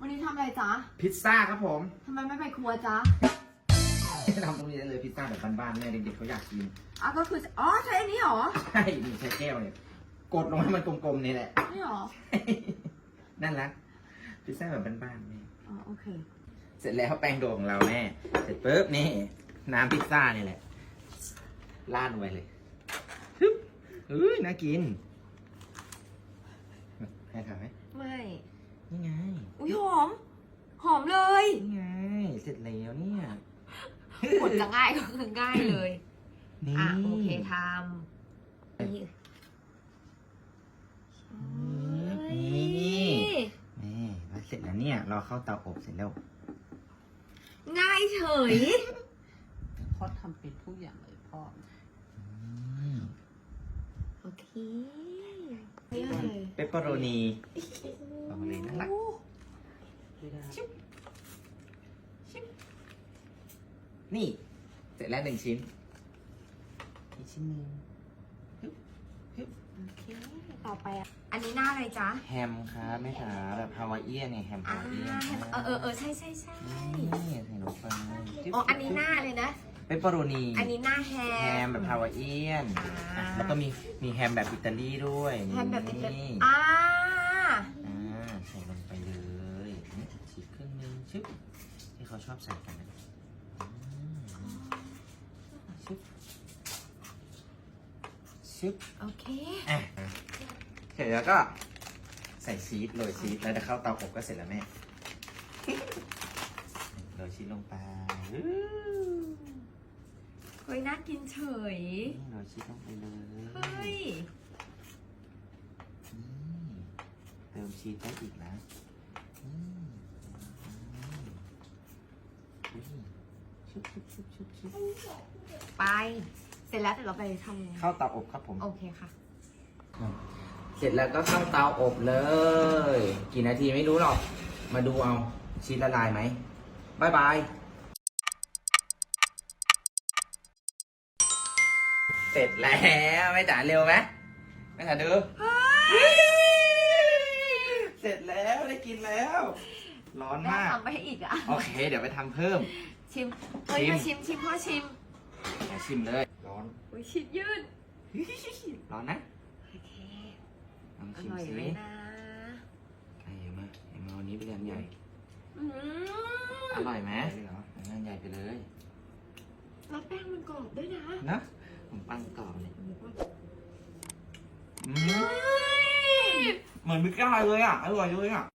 วันนี้ทำอะไรจ๊ะพิซซ่าครับผมทำไมไม่ไปครัวจ๊ะทำตรงนี้ได้เลยพิซซ่าแบบบ้านๆแม่เด็กๆเขาอยากกินอะก็คืออ๋อใช้อันนี้เหรอใช่นี่ใช้แก้วเนี่ยกดลงให้มันกลมๆนี่แหละนี่เหรอนั่นละพิซซ่าแบบบ้านๆแม่อ๋อโอเค เสร็จแล้วแป้งโดของเราแม่เสร็จปุ๊บนี่ น้ำพิซซ่านี่แหละราดลงไปเลยฮึบเฮ้ยน่ากินให้ทำไหมไม่ นี่ไง อุ้ยหอม หอมเลยนี่ไง เสร็จแล้วเนี่ยกดจะง่ายก็คือง่ายเลย นี่อะโอเคทำนี่นี่นี่แล้วเสร็จแล้วเนี่ย เราเข้าเตาอบเสร็จแล้ว ง่ายเฉยพ่อทำเป็นทุกอย่างเลยพ่ออืมโอเคนี่เลยเปปเปอโรนีลองเลยน่ารัก ไม่ได้ นี่ เสร็จแล้วหนึ่งชิ้น อีกชิ้นหนึ่งโอเค ต่อไปอะ อันนี้หน้าอะไรจ๊ะแฮมครับแม่ขาแบบฮาวายเอียนเนี่ยแฮมอ่าฮาวายเอียนเออเออเออใช่ใช่ใช่นี่ใส่ลงไปอ๋อ อันนี้หน้าเลยนะ เปปเปอโรนีอันนี้หน้าแฮแฮมมแบบฮาวายเอียนอ่าอะแล้วก็มีมีแฮมแบบอิตาลีด้วยแฮมแบบอิตาลีนี่อ่า อ่าใส่ลงไปเลยนี่ฉีกครึ่งหนึงชึบที่เขาชอบใส่กัน ชึบชึบโอเค อะเสร็จแล้วก็ใส่ชีสโรยชีสแล้วจะเข้าเตาอบก็เสร็จแล้วแม่โรยชีสลงไปอื้อเฮ้ยน่ากินเฉยนี่โรยชีสลงไปเลยเฮ้ยอืมเติมชีสได้อีกนะอืมอืมอุ้ย ชุบชุบชุบชุบชุบไป เสร็จแล้วเดี๋ยวเราไปทำยังไงเข้าเตาอบครับผม โอเคค่ะ เสร็จแล้วก็เข้าเตาอบเลย กี่นาทีไม่รู้หรอก มาดูเอาชีสละลายไหมบายบาย เสร็จแล้วไม่จ๋าเร็วไหมไม่จ๋าดู เสร็จแล้วได้กินแล้ว ร้อนแม่มาก ทำไปให้อีกอะ โอเค เดี๋ยวไปทำเพิ่ม ชิม เฮ้ยชิม มาชิมชิมพ่อชิมมาชิมเลย ร้อน อุ้ยชิดยืดร้อนนะโอเคลองอชิมร่อยสิไหมนะไอ้มาไอ้มาวันนี้เป็นอันใหญ่ อืมอร่อยไหมเหรออันใหญ่ไปเลย แล้วแป้งมันกรอบด้วยนะนะผมปั้นกรอบเลยอืมเฮ้ย เหมือนมิก้าเลยอะ อร่อยเลยอะ